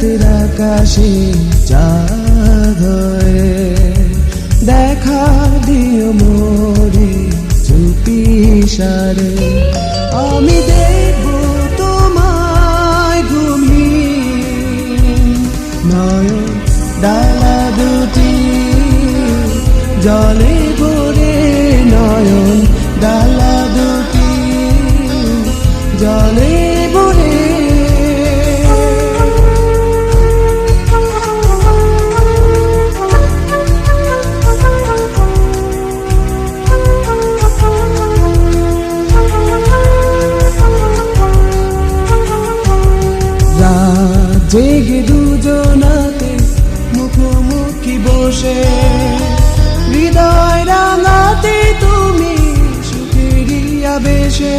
রাতের আকাশে চাঁদ দেখা দিও মোরে চুপি সারে। আমি দেখব তোমায় ঘুমিয়ে। নয়ন ডালা দুটি, জলে ভরে নয়ন ডালা দুটি, জলে হৃদয় রাঙাতে তুমি সুখেরিয়া বেশে।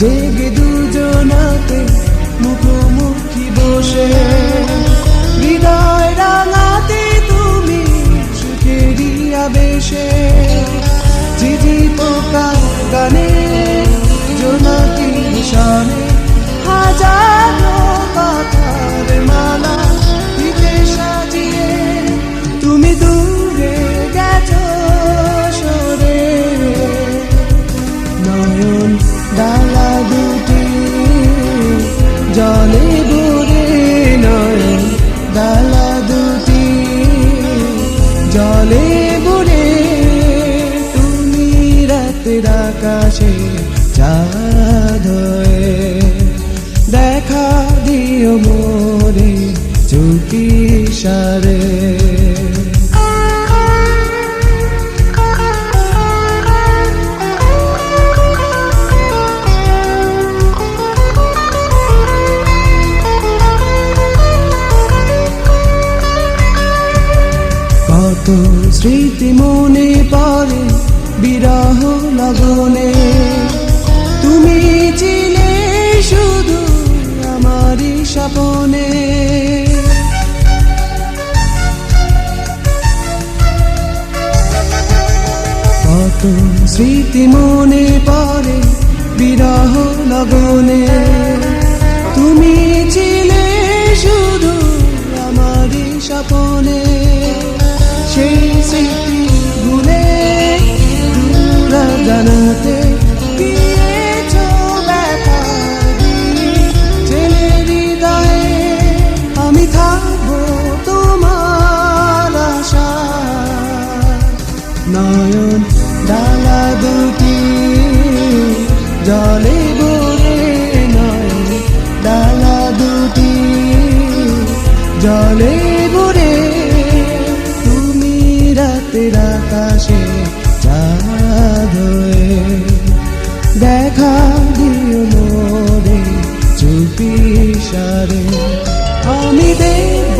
জেগে দুজনাতে মুখোমুখি বসে। হৃদয় রাঙাতে তুমি সুখেরিয়া বেশে। চিঠি পোকা গানে জোনাকি ভরে তুমি রাতের আকাশে চাঁদ দেখা দিও কত স্মৃতি মনে পড়ে, বিরহ লগনে। তুমি ছিলে শুধু আমারই স্বপনে। কত স্মৃতি মনে পড়ে, বিরহ লগনে। নয়ন, ডালা দুটি, জলে ভরে নয়ন, ডালা দুটি, জলে ভরে। তুমি রাতের আকাশে চাঁদ হয়ে দেখা দিও মোরে, চুপি সারে। আমি দেব